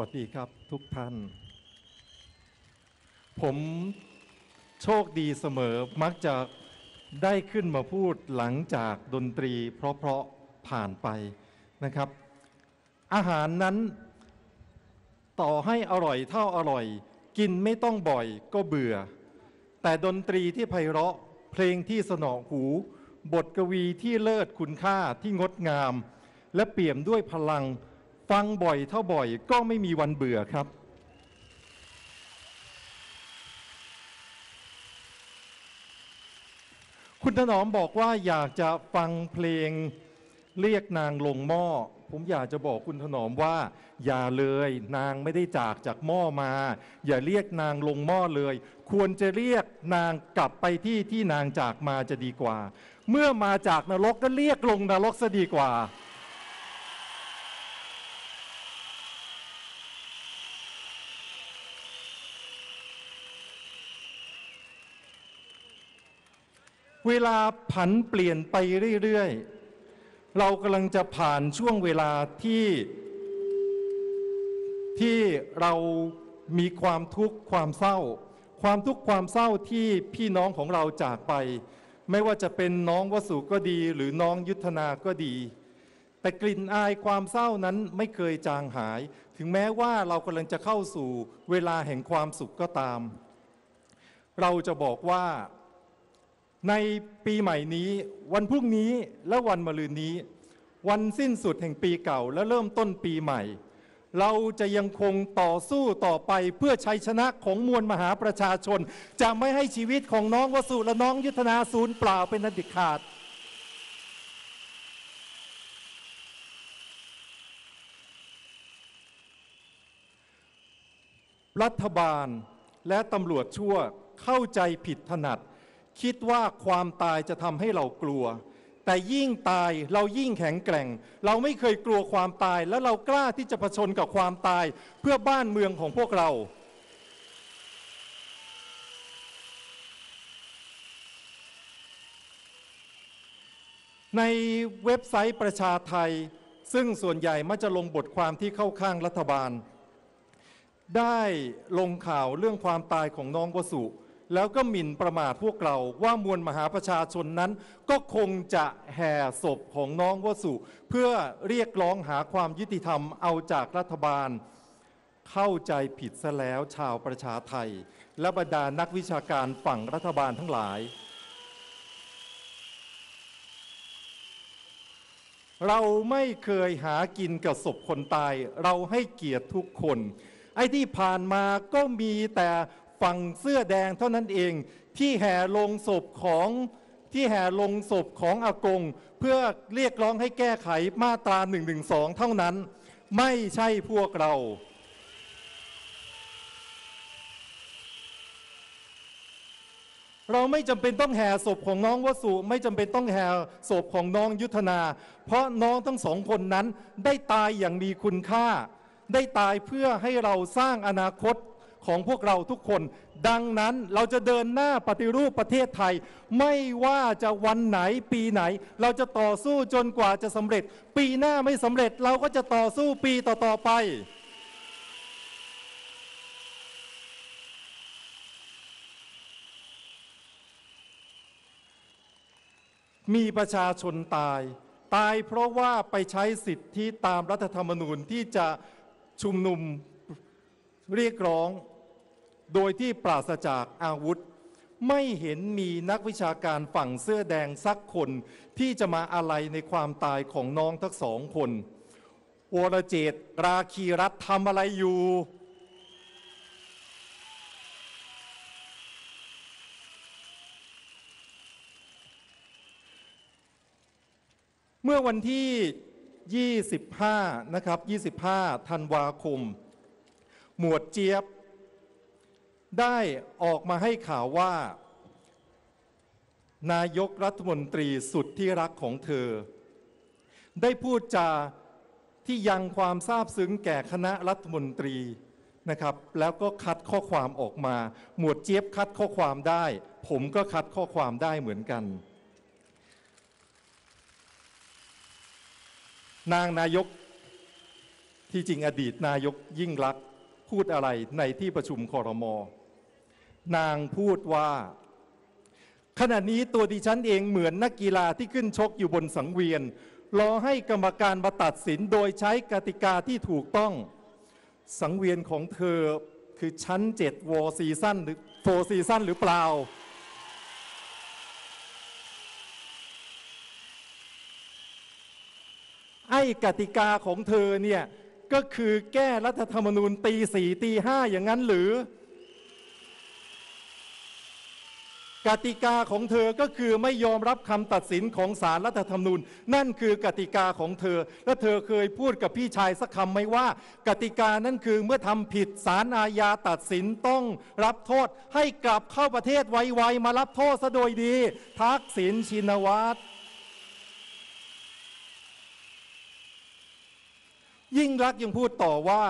วัสดีครับทุกท่าน ผมโชคดีเสมอมักจะได้ขึ้นมาพูดหลังจากดนตรีเพราะๆผ่านไปนะครับ อาหารนั้นต่อให้อร่อยเท่าอร่อย กินไม่ต้องบ่อยก็เบื่อ แต่ดนตรีที่ไพเราะเพลงที่สนองหู บทกวีที่เลิศคุณค่าที่งดงาม และเปี่ยมด้วยพลัง ฟังบ่อยเท่าบ่อยก็ไม่มีวันเบื่อครับ คุณถนอมบอกว่าอยากจะฟังเพลงเรียกนางลงหม้อ ผมอยากจะบอกคุณถนอมว่า อย่าเลยนางไม่ได้จากจากหม้อมา อย่าเรียกนางลงหม้อเลย ควรจะเรียกนางกลับไปที่ที่นางจากมาจะดีกว่า เมื่อมาจากนรกก็เรียกลงนรกซะดีกว่า ลาผันเปลี่ยนไปเรื่อยๆ เรากำลังจะผ่านช่วงเวลาที่ที่เรามีความทุกข์ความเศร้า ความทุกข์ความเศร้าที่พี่น้องของเราจากไป ไม่ว่าจะเป็นน้องวสุก็ดี หรือน้องยุทธนาก็ดี แต่กลิ่นอายความเศร้านั้นไม่เคยจางหาย ถึงแม้ว่าเรากำลังจะเข้าสู่เวลาแห่งความสุขก็ตาม เราจะบอกว่า ในปีใหม่นี้ วันพรุ่งนี้และวันมะรืนนี้ วันสิ้นสุดแห่งปีเก่าและเริ่มต้นปีใหม่ เราจะยังคงต่อสู้ต่อไปเพื่อชัยชนะของมวลมหาประชาชน จะไม่ให้ชีวิตของน้องวสุและน้องยุทธนาศูนย์เปล่าเป็นอันด็ดขาดรัฐบาลและตำรวจชั่วเข้าใจผิดถนัด คิดว่าความตายจะทำให้เรากลัว แต่ยิ่งตายเรายิ่งแข็งแกร่ง เราไม่เคยกลัวความตาย และเรากล้าที่จะเผชนกับความตายเพื่อบ้านเมืองของพวกเราในเว็บไซต์ประชาไทย ซึ่งส่วนใหญ่มักจะลงบทความที่เข้าข้างรัฐบาล ได้ลงข่าวเรื่องความตายของน้องวสุ แล้วก็หมิ่นประมาทพวกเราว่ามวลมหาประชาชนนั้น ก็คงจะแห่ศพของน้องวสุ เพื่อเรียกร้องหาความยุติธรรมเอาจากรัฐบาล เข้าใจผิดซะแล้วชาวประชาไทย และบรรดานักวิชาการฝั่งรัฐบาลทั้งหลาย เราไม่เคยหากินกับศพคนตาย เราให้เกียรติทุกคนไอ้ที่ผ่านมาก็มีแต่ ฝั่งเสื้อแดงเท่านั้นเอง ที่แห่ลงศพของที่แห่ลงศพของอากง เพื่อเรียกร้องให้แก้ไขมาตรา1นึเท่านั้น ไม่ใช่พวกเรา เราไม่จำเป็นต้องแห่ศพของน้องวสุ ไม่จำเป็นต้องแห่ศพของน้องยุทธนา เพราะน้องทั้งสองคนนั้นได้ตายอย่างมีคุณค่า ได้ตายเพื่อให้เราสร้างอนาคต ของพวกเราทุกคน ดังนั้นเราจะเดินหน้าปฏิรูปประเทศไทย ไม่ว่าจะวันไหนปีไหน เราจะต่อสู้จนกว่าจะสำเร็จ ปีหน้าไม่สำเร็จเราก็จะต่อสู้ปีต่อๆไปมีประชาชนตาย ตายเพราะว่าไปใช้สิทธิตามรัฐธรรมนูญที่จะชุมนุมเรียกร้อง โดยที่ปราศจากอาวุธ ไม่เห็นมีนักวิชาการฝั่งเสื้อแดงสักคน ที่จะมาอะไรในความตายของน้องทั้งสองคนวรเจตราคีรัตทำอะไรอยู่ เมื่อวันที่ 25 นะครับ 25 ธันวาคม หมวดเจี๊ยบ ได้ออกมาให้ข่าวว่า นายกรัฐมนตรีสุดที่รักของเธอ ได้พูดจาที่ยังความซาบซึ้งแก่คณะรัฐมนตรีนะครับ แล้วก็คัดข้อความออกมา หมวดเจี๊ยบคัดข้อความได้ ผมก็คัดข้อความได้เหมือนกัน นางนายกที่จริงอดีตนายกยิ่งรัก พูดอะไรในที่ประชุมคอรมอ นางพูดว่า ขณะนี้ตัวดิฉันเองเหมือนนักกีฬาที่ขึ้นชกอยู่บนสังเวียน รอให้กรรมการมาตัดสินโดยใช้กติกาที่ถูกต้อง สังเวียนของเธอคือชั้น7วอซีซั่นหรือโฟซีซั่นหรือเปล่า ไอ้กติกาของเธอเนี่ย ก็คือแก้รัฐธรรมนูญตีสี่ตีห้าอย่างนั้นหรือ กติกาของเธอก็คือไม่ยอมรับคำตัดสินของศาลรัฐธรรมนูญ นั่นคือกติกาของเธอ และเธอเคยพูดกับพี่ชายสักคำไหมว่า กติกานั่นคือเมื่อทำผิดศาลอาญาตัดสินต้องรับโทษ ให้กลับเข้าประเทศไวๆมารับโทษซะโดยดี ทักษิณชินวัตรยิ่งรักยังพูดต่อว่า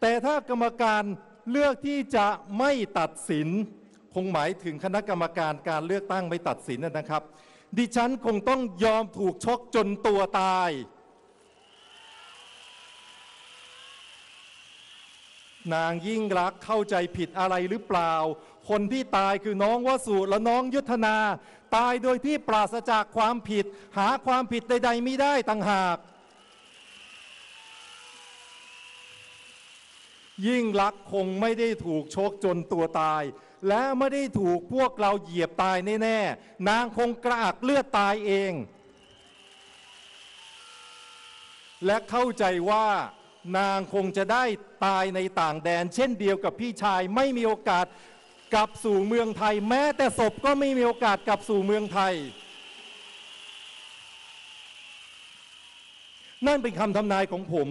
แต่ถ้ากรรมการเลือกที่จะไม่ตัดสิน คงหมายถึงคณะกรรมการการเลือกตั้งไม่ตัดสินนะครับ ดิฉันคงต้องยอมถูกชกจนตัวตาย นางยิ่งรักเข้าใจผิดอะไรหรือเปล่า คนที่ตายคือน้องวสุและน้องยุทธนา ตายโดยที่ปราศจากความผิด หาความผิดใด ๆ ไม่ได้ต่างหากยิ่งลักคงไม่ได้ถูกชกจนตัวตาย และไม่ได้ถูกพวกเราเหยียบตายแน่ๆนางคงกระอักเลือดตายเอง และเข้าใจว่านางคงจะได้ตายในต่างแดน เช่นเดียวกับพี่ชายไม่มีโอกาสกลับสู่เมืองไทย แม้แต่ศพก็ไม่มีโอกาสกลับสู่เมืองไทย นั่นเป็นคำทำนายของผม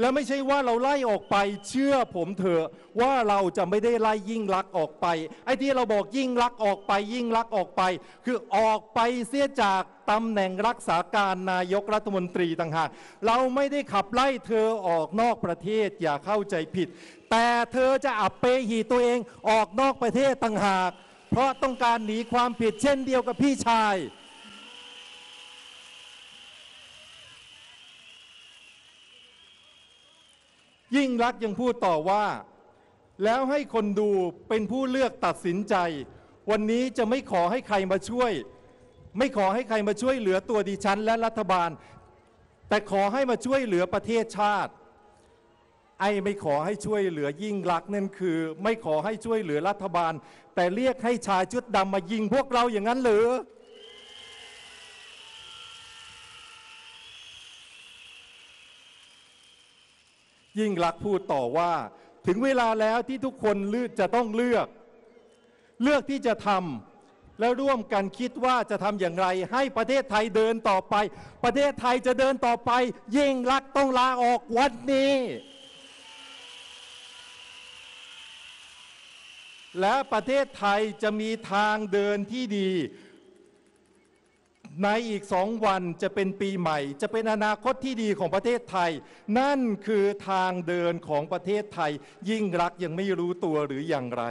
และไม่ใช่ว่าเราไล่ออกไปเชื่อผมเถอะว่าเราจะไม่ได้ไล่ยิ่งลักษ์ออกไป ไอ้ที่เราบอกยิ่งลักษ์ออกไปยิ่งลักษ์ออกไป คือออกไปเสียจากตำแหน่งรักษาการนายกรัฐมนตรีต่างหากเราไม่ได้ขับไล่เธอออกนอกประเทศอย่าเข้าใจผิด แต่เธอจะอับเปหีตัวเองออกนอกประเทศต่างหาก เพราะต้องการหนีความผิดเช่นเดียวกับพี่ชาย ยิ่งรักยังพูดต่อว่า แล้วให้คนดูเป็นผู้เลือกตัดสินใจ วันนี้จะไม่ขอให้ใครมาช่วย ไม่ขอให้ใครมาช่วยเหลือตัวดิฉันและรัฐบาล แต่ขอให้มาช่วยเหลือประเทศชาติ ไอ้ไม่ขอให้ช่วยเหลือยิ่งรักนั่นคือ ไม่ขอให้ช่วยเหลือรัฐบาล แต่เรียกให้ชายชุดดำมายิงพวกเราอย่างนั้นหรือ ยิ่งรักพูดต่อว่า ถึงเวลาแล้วที่ทุกคนเลือกจะต้องเลือก เลือกที่จะทำแล้วร่วมกันคิดว่าจะทำอย่างไร ให้ประเทศไทยเดินต่อไป ประเทศไทยจะเดินต่อไป ยิ่งรักต้องลาออกวันนี้ และประเทศไทยจะมีทางเดินที่ดี ในอีกสองวันจะเป็นปีใหม่ จะเป็นอนาคตที่ดีของประเทศไทย นั่นคือทางเดินของประเทศไทย ยิ่งรักยังไม่รู้ตัวหรืออย่างไร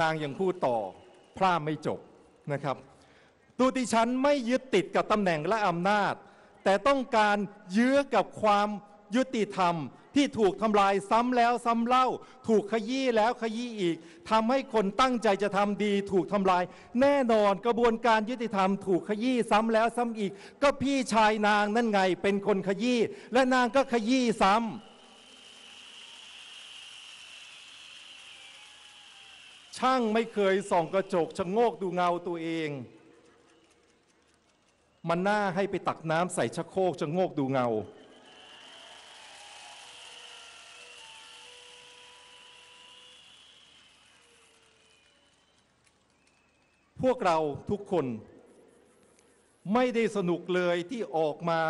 นางยังพูดต่อพร่าไม่จบนะครับตัวดิฉันไม่ยึดติดกับตำแหน่งและอำนาจ แต่ต้องการยื้อกับความยุติธรรม ที่ถูกทำลายซ้ำแล้วซ้ำเล่า ถูกขยี้แล้วขยี้อีกทำให้คนตั้งใจจะทำดี ถูกทำลาย แน่นอนกระบวนการยุติธรรม ถูกขยี้ซ้ำแล้วซ้ำอีก ก็พี่ชายนางนั่นไงเป็นคนขยี้และนางก็ขยี้ซ้ำช่างไม่เคยส่องกระจกชะโงกดูเงาตัวเอง มันน่าให้ไปตักน้ำใส่ชักโครกชะโงกดูเงา พวกเราทุกคน ไม่ได้สนุกเลยที่ออกมา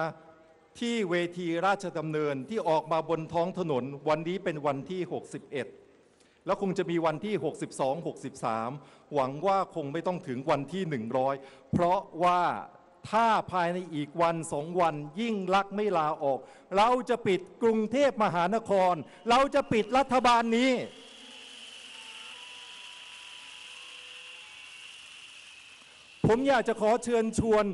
ที่เวทีราชดำเนินที่ออกมาบนท้องถนน วันนี้เป็นวันที่ 61 แล้วคงจะมีวันที่ 62 63 หวังว่าคงไม่ต้องถึงวันที่ 100 เพราะว่าถ้าภายในอีกวันสองวันยิ่งลักไม่ลาออก เราจะปิดกรุงเทพมหานคร เราจะปิดรัฐบาลนี้ โป ผมอยากจะขอเชิญชวน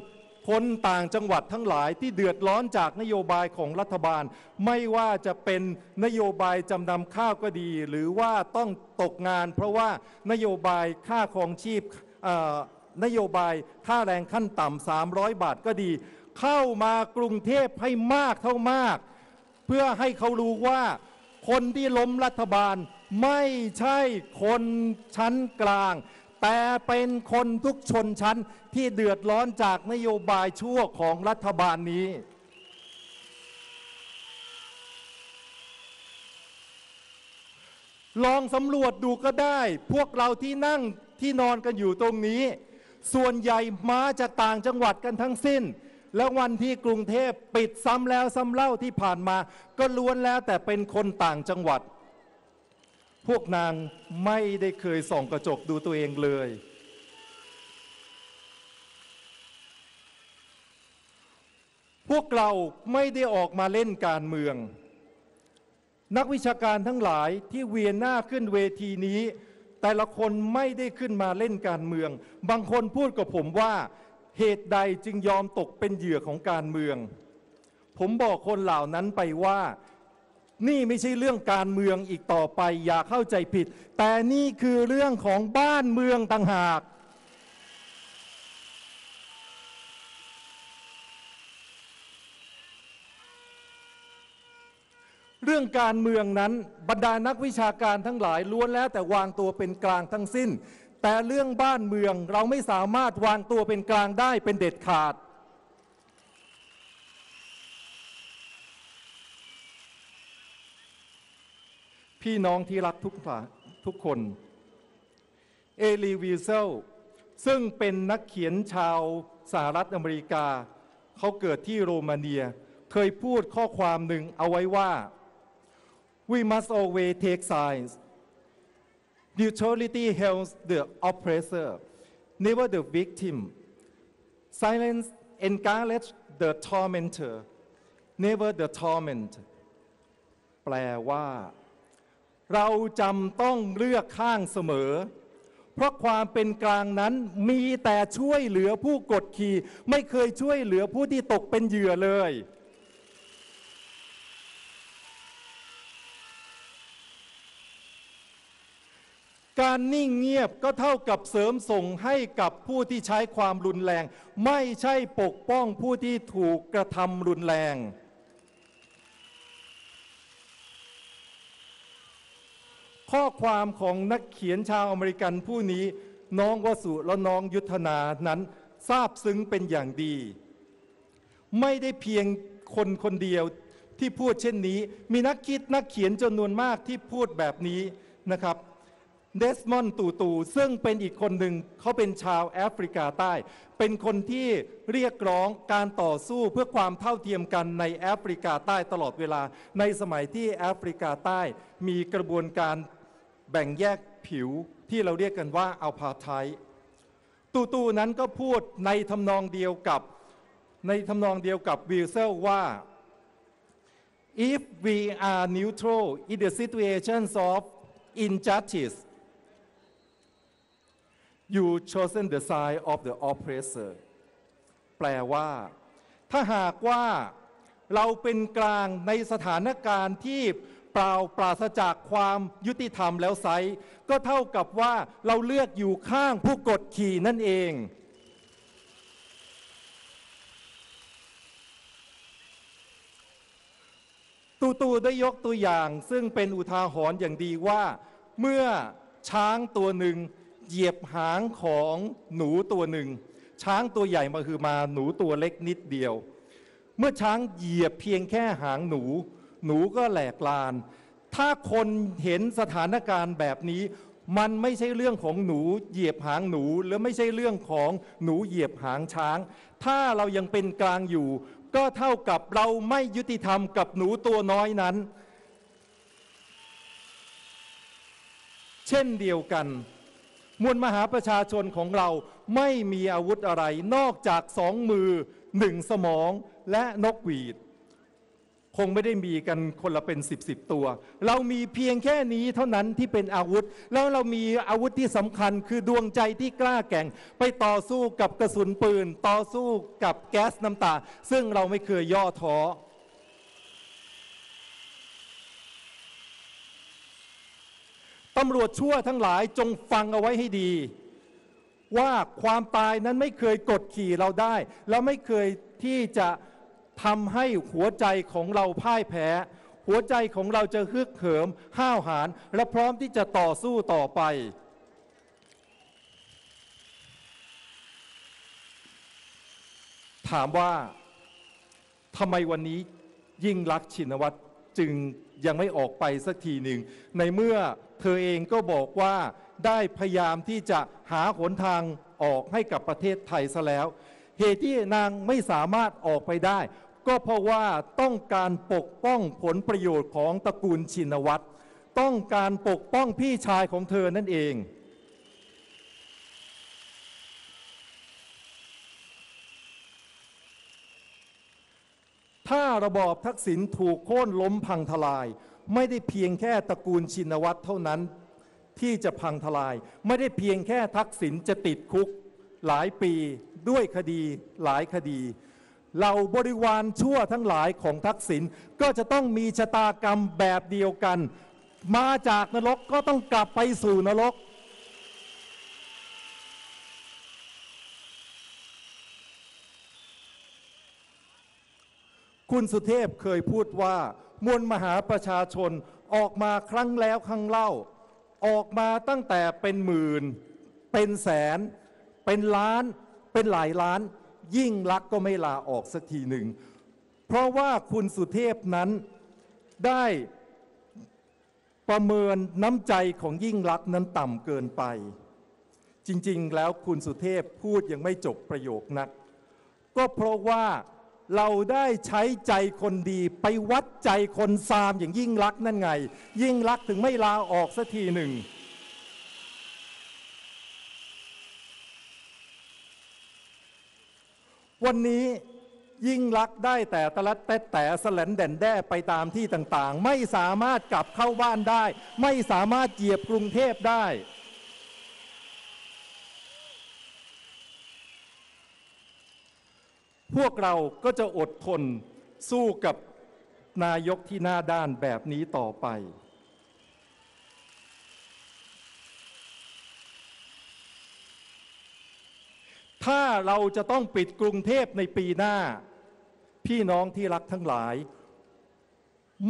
คนต่างจังหวัดทั้งหลายที่เดือดร้อนจากนโยบายของรัฐบาล ไม่ว่าจะเป็นนโยบายจำนำข้าวก็ดี หรือว่าต้องตกงาน เพราะว่านโยบายค่าครองชีพอ่อนโยบายค่าแรงขั้นต่ำ 300 บาทก็ดี เข้ามากรุงเทพให้มากเท่ามาก เพื่อให้เขารู้ว่าคนที่ล้มรัฐบาลไม่ใช่คนชั้นกลาง แต่เป็นคนทุกชนชั้นที่เดือดร้อนจากนโยบายชั่วของรัฐบาลนี้ ลองสำรวจดูก็ได้ พวกเราที่นั่งที่นอนกันอยู่ตรงนี้ ส่วนใหญ่มาจากต่างจังหวัดกันทั้งสิ้น แล้ววันที่กรุงเทพปิดซ้ำแล้วซ้ำเล่าที่ผ่านมา ก็ล้วนแล้วแต่เป็นคนต่างจังหวัด พวกนางไม่ได้เคยส่องกระจกดูตัวเองเลย พวกเราไม่ได้ออกมาเล่นการเมือง นักวิชาการทั้งหลายที่เวียนหน้าขึ้นเวทีนี้ แต่ละคนไม่ได้ขึ้นมาเล่นการเมือง บางคนพูดกับผมว่าเหตุใดจึงยอมตกเป็นเหยื่อของการเมือง ผมบอกคนเหล่านั้นไปว่า นี่ไม่ใช่เรื่องการเมืองอีกต่อไปอย่าเข้าใจผิด แต่นี่คือเรื่องของบ้านเมืองต่างหาก เรื่องการเมืองนั้นบรรดานักวิชาการทั้งหลายล้วนแล้วแต่วางตัวเป็นกลางทั้งสิ้น แต่เรื่องบ้านเมืองเราไม่สามารถวางตัวเป็นกลางได้เป็นเด็ดขาด พี่น้องที่รักทุกฝ่ายทุกคน เอลีวีเซลซึ่งเป็นนักเขียนชาวสหรัฐอเมริกา เขาเกิดที่โรมาเนีย เคยพูดข้อความหนึ่งเอาไว้ว่า we must always take sides neutrality helps the oppressor never the victim silence encourage the tormentor never the torment แปลว่า เราจำต้องเลือกข้างเสมอ เพราะความเป็นกลางนั้นมีแต่ช่วยเหลือผู้กดขี่ ไม่เคยช่วยเหลือผู้ที่ตกเป็นเหยื่อเลย การนิ่งเงียบก็เท่ากับเสริมส่งให้กับผู้ที่ใช้ความรุนแรง ไม่ใช่ปกป้องผู้ที่ถูกกระทำรุนแรง ข้อความของนักเขียนชาวอเมริกันผู้นี้น้องวสุและน้องยุทธนานั้นทราบซึ้งเป็นอย่างดี ไม่ได้เพียงคนคนเดียวที่พูดเช่นนี้ มีนักคิดนักเขียนจำนวนมากที่พูดแบบนี้นะครับเดสมอนด์ตูตูซึ่งเป็นอีกคนหนึ่งเขาเป็นชาวแอฟริกาใต้ เป็นคนที่เรียกร้องการต่อสู้เพื่อความเท่าเทียมกันในแอฟริกาใต้ตลอดเวลา ในสมัยที่แอฟริกาใต้มีกระบวนการ แบ่งแยกผิวที่เราเรียกกันว่าอัลพาไทตูตูนั้นก็พูดในทำนองเดียวกับในทำนองเดียวกับวิลเซลว่า if we are neutral in the situations of injustice you chosen the side of the oppressor แปลว่า ถ้าหากว่าเราเป็นกลางในสถานการณ์ที่ เปล่าปราศจากความยุติธรรมแล้วไซก็เท่ากับว่าเราเลือกอยู่ข้างผู้กดขี่นั่นเอง ตูตูได้ยกตัวอย่างซึ่งเป็นอุทาหรณ์อย่างดีว่า เมื่อช้างตัวหนึ่งเหยียบหางของหนูตัวหนึ่ง ช้างตัวใหญ่มาคือมาหนูตัวเล็กนิดเดียว เมื่อช้างเหยียบเพียงแค่หางหนู หนูก็แหลกลาน ถ้าคนเห็นสถานการณ์แบบนี้ มันไม่ใช่เรื่องของหนูเหยียบหางหนูหรือไม่ใช่เรื่องของหนูเหยียบหางช้าง ถ้าเรายังเป็นกลางอยู่ ก็เท่ากับเราไม่ยุติธรรมกับหนูตัวน้อยนั้น เช่นเดียวกันมวลมหาประชาชนของเราไม่มีอาวุธอะไรนอกจากสองมือหนึ่งสมองและนกหวีด คงไม่ได้มีกันคนละเป็นสิบสิบตัว เรามีเพียงแค่นี้เท่านั้นที่เป็นอาวุธ แล้วเรามีอาวุธที่สำคัญคือดวงใจที่กล้าแก่ง ไปต่อสู้กับกระสุนปืน ต่อสู้กับแก๊สน้ำตา ซึ่งเราไม่เคยย่อท้อตำรวจชั่วทั้งหลายจงฟังเอาไว้ให้ดี ว่าความตายนั้นไม่เคยกดขี่เราได้ และไม่เคยที่จะ ทำให้หัวใจของเราพ่ายแพ้ หัวใจของเราจะฮึกเหิม ห้าวหาญและพร้อมที่จะต่อสู้ต่อไป ถามว่าทำไมวันนี้ยิ่งรักชินวัตรจึงยังไม่ออกไปสักทีหนึ่ง ในเมื่อเธอเองก็บอกว่าได้พยายามที่จะหาหนทางออกให้กับประเทศไทยซะแล้ว เหตุที่นางไม่สามารถออกไปได้ ก็เพราะว่าต้องการปกป้องผลประโยชน์ของตระกูลชินวัตรต้องการปกป้องพี่ชายของเธอนั่นเอง ถ้าระบอบทักษิณถูกโค่นล้มพังทลาย ไม่ได้เพียงแค่ตระกูลชินวัตรเท่านั้นที่จะพังทลาย ไม่ได้เพียงแค่ทักษิณจะติดคุกหลายปีด้วยคดีหลายคดี เหล่าบริวารชั่วทั้งหลายของทักษิณก็จะต้องมีชะตากรรมแบบเดียวกัน มาจากนรกก็ต้องกลับไปสู่นรก คุณสุเทพเคยพูดว่ามวลมหาประชาชนออกมาครั้งแล้วครั้งเล่า ออกมาตั้งแต่เป็นหมื่น เป็นแสน เป็นล้านเป็นหลายล้าน ยิ่งลักษณ์ก็ไม่ลาออกสักทีหนึ่ง เพราะว่าคุณสุเทพนั้นได้ประเมินน้ำใจของยิ่งลักษณ์นั้นต่ำเกินไป จริงๆ แล้วคุณสุเทพพูดยังไม่จบประโยคนัก ก็เพราะว่าเราได้ใช้ใจคนดีไปวัดใจคนซามอย่างยิ่งลักษณ์นั่นไง ยิ่งลักษณ์ถึงไม่ลาออกสักทีหนึ่ง วันนี้ยิ่งลักได้แต่ตะลัดแต่แต่สแลนแด่นแด้ไปตามที่ต่างๆ ไม่สามารถกลับเข้าบ้านได้ ไม่สามารถเหยียบกรุงเทพได้ พวกเราก็จะอดทนสู้กับนายกที่หน้าด้านแบบนี้ต่อไป ถ้าเราจะต้องปิดกรุงเทพในปีหน้า พี่น้องที่รักทั้งหลาย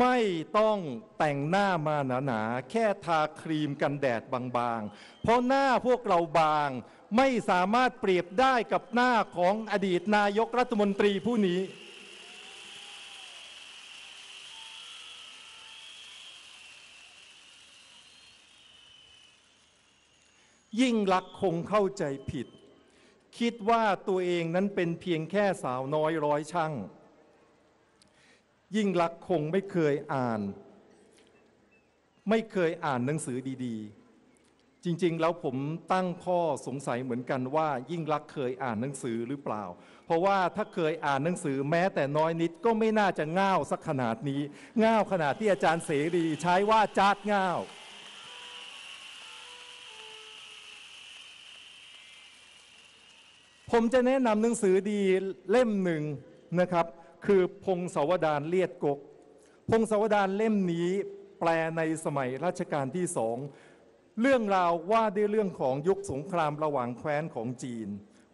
ไม่ต้องแต่งหน้ามาหนาๆแค่ทาครีมกันแดดบางๆ เพราะหน้าพวกเราบาง ไม่สามารถเปรียบได้กับหน้าของอดีตนายกรัฐมนตรีผู้นี้ยิ่งลักคงเข้าใจผิด คิดว่าตัวเองนั้นเป็นเพียงแค่สาวน้อยร้อยช่างยิ่งลักคงไม่เคยอ่าน ไม่เคยอ่านหนังสือดีๆ จริงๆ แล้วผมตั้งข้อสงสัยเหมือนกันว่า ยิ่งลักเคยอ่านหนังสือหรือเปล่า เพราะว่าถ้าเคยอ่านหนังสือแม้แต่น้อยนิดก็ไม่น่าจะง่าวสักขนาดนี้ ง่าวขนาดที่อาจารย์เสรีใช้ว่าจาดง่าว ผมจะแนะนำหนังสือดีเล่มหนึ่งนะครับ คือพงศาวดารเลียดกก พงศาวดารเล่มนี้แปลในสมัยรัชกาลที่สองเรื่องราวว่าด้วยเรื่องของยุคสงครามระหว่างแคว้นของจีน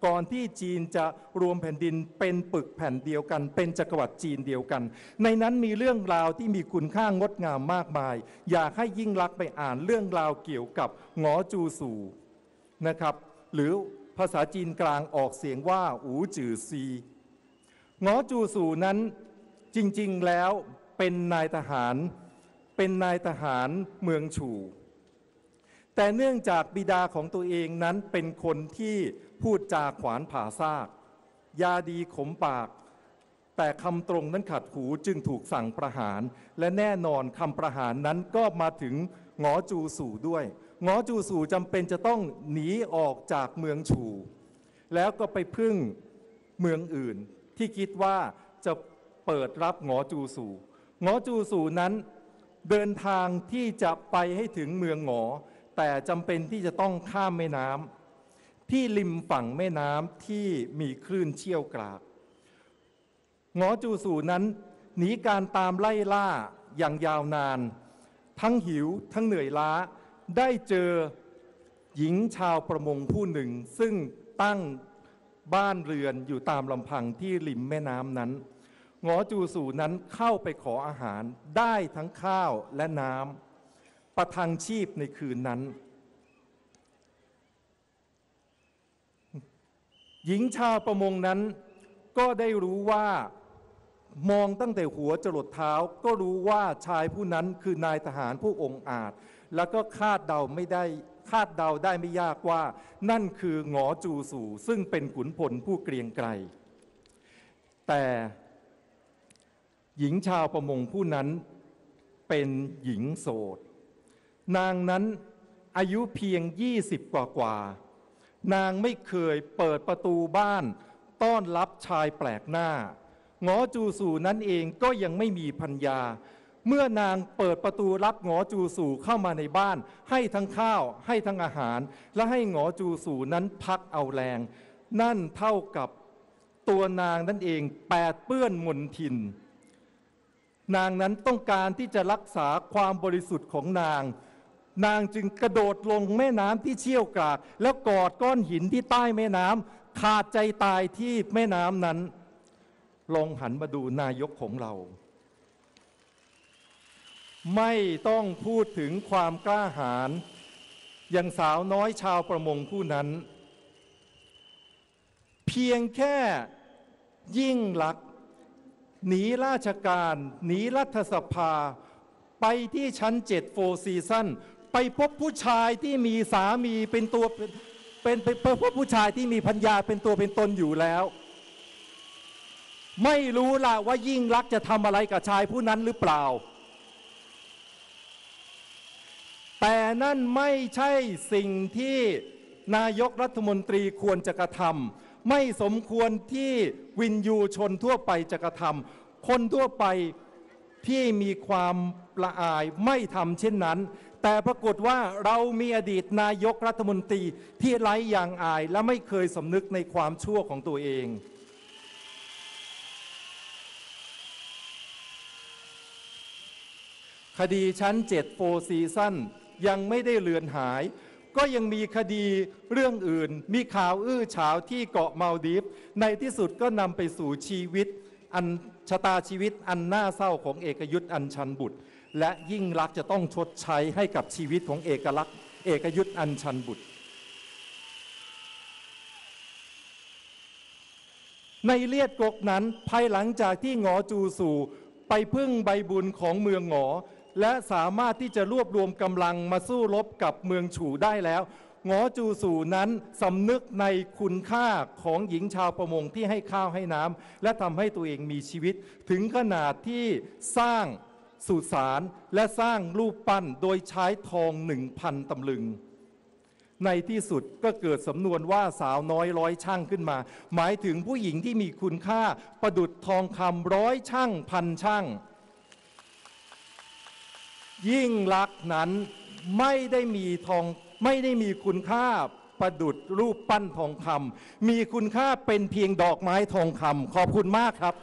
ก่อนที่จีนจะรวมแผ่นดินเป็นปึกแผ่นเดียวกัน เป็นจักรวรรดิจีนเดียวกัน ในนั้นมีเรื่องราวที่มีคุณค่างดงามมากมาย อยากให้ยิ่งรักไปอ่านเรื่องราวเกี่ยวกับงอจูสู่นะครับ หรือ ภาษาจีนกลางออกเสียงว่าอูจือซีงอจูสู่นั้นจริงๆแล้วเป็นนายทหาร เป็นนายทหารเมืองฉู่ แต่เนื่องจากบิดาของตัวเองนั้นเป็นคนที่พูดจาขวานผ่าซาก ยาดีขมปาก แต่คำตรงนั้นขัดหูจึงถูกสั่งประหาร และแน่นอนคำประหารนั้นก็มาถึงงอจูสู่ด้วย งอจูสู่จำเป็นจะต้องหนีออกจากเมืองฉู แล้วก็ไปพึ่งเมืองอื่น ที่คิดว่าจะเปิดรับงอจูสู่งอจูสู่นั้นเดินทางที่จะไปให้ถึงเมืองหงอ แต่จำเป็นที่จะต้องข้ามแม่น้ำที่ริมฝั่งแม่น้ำที่มีคลื่นเชี่ยวกรากงอจูสู่นั้นหนีการตามไล่ล่าอย่างยาวนาน ทั้งหิวทั้งเหนื่อยล้า ได้เจอหญิงชาวประมงผู้หนึ่ง ซึ่งตั้งบ้านเรือนอยู่ตามลำพังที่ริมแม่น้ำนั้นงอจูสู่นั้นเข้าไปขออาหารได้ทั้งข้าวและน้ำประทังชีพในคืนนั้น หญิงชาวประมงนั้นก็ได้รู้ว่ามองตั้งแต่หัวจรดเท้าก็รู้ว่าชายผู้นั้นคือนายทหารผู้องอาจ แล้วก็คาดเดาไม่ได้คาดเดาได้ไม่ยากว่า นั่นคือหงอจูสู่ ซึ่งเป็นขุนพลผู้เกรียงไกรแต่หญิงชาวประมงผู้นั้นเป็นหญิงโสด นางนั้นอายุเพียง 20 กว่ากว่า นางไม่เคยเปิดประตูบ้านต้อนรับชายแปลกหน้า หงอจูสู่นั้นเองก็ยังไม่มีพัญญา เมื่อนางเปิดประตูรับหงอจูสู่เข้ามาในบ้าน ให้ทั้งข้าวให้ทั้งอาหาร และให้หงอจูสู่นั้นพักเอาแรง นั่นเท่ากับตัวนางนั่นเองแปดเปื้อนมนทิน นางนั้นต้องการที่จะรักษาความบริสุทธิ์ของนาง นางจึงกระโดดลงแม่น้ำที่เชี่ยวกราก แล้วกอดก้อนหินที่ใต้แม่น้ำขาดใจตายที่แม่น้ำนั้น ลองหันมาดูนายกของเรา ไม่ต้องพูดถึงความกล้าหาญอย่างสาวน้อยชาวประมงผู้นั้น เพียงแค่ยิ่งลักหนีราชการหนีรัฐสภา ไปที่ชั้นเจ็ดโฟซีซันไปพบผู้ชายที่มีสามีเป็นตัวเป็นเป็นเป็นพบผู้ชายที่มีพัญญาเป็นตัวเป็นตนอยู่แล้ว ไม่รู้ล่ะว่ายิ่งรักจะทำอะไรกับชายผู้นั้นหรือเปล่า แต่นั่นไม่ใช่สิ่งที่นายกรัฐมนตรีควรจะกระทำไม่สมควรที่วินยูชนทั่วไปจะกระทำคนทั่วไปที่มีความละอายไม่ทำเช่นนั้น แต่ปรากฏว่าเรามีอดีตนายกรัฐมนตรีที่ไร้ย่างอายและไม่เคยสำนึกในความชั่วของตัวเอง คดีชั้น7โฟซีซั่น ยังไม่ได้เลือนหาย ก็ยังมีคดีเรื่องอื่น มีข่าวอื้อฉาวที่เกาะมาลดีฟในที่สุดก็นำไปสู่ชีวิตอันชะตาชีวิตอันน่าเศร้าของเอกยุทธ์อันชันบุตร และยิ่งรักจะต้องชดใช้ให้กับชีวิตของเอกลักษณ์ เอกยุทธ์อันชันบุตร ในเลียดกกนั้นภายหลังจากที่หงอจูสู่ไปพึ่งใบบุญของเมืองหงอ และสามารถที่จะรวบรวมกำลังมาสู้รบกับเมืองฉูได้แล้วงอจูสู่นั้นสำนึกในคุณค่าของหญิงชาวประมงที่ให้ข้าวให้น้ำและทำให้ตัวเองมีชีวิต ถึงขนาดที่สร้างสุสานและสร้างรูปปั้นโดยใช้ทองหนึ่งพันตำลึง ในที่สุดก็เกิดสำนวนว่าสาวน้อยร้อยช่างขึ้นมา หมายถึงผู้หญิงที่มีคุณค่าประดุดทองคำร้อยช่างพันช่าง ยิ่งลักษณ์นั้นไม่ได้มีทองไม่ได้มีคุณค่าประดุดรูปปั้นทองคำมีคุณค่าเป็นเพียงดอกไม้ทองคำขอบคุณมากครับ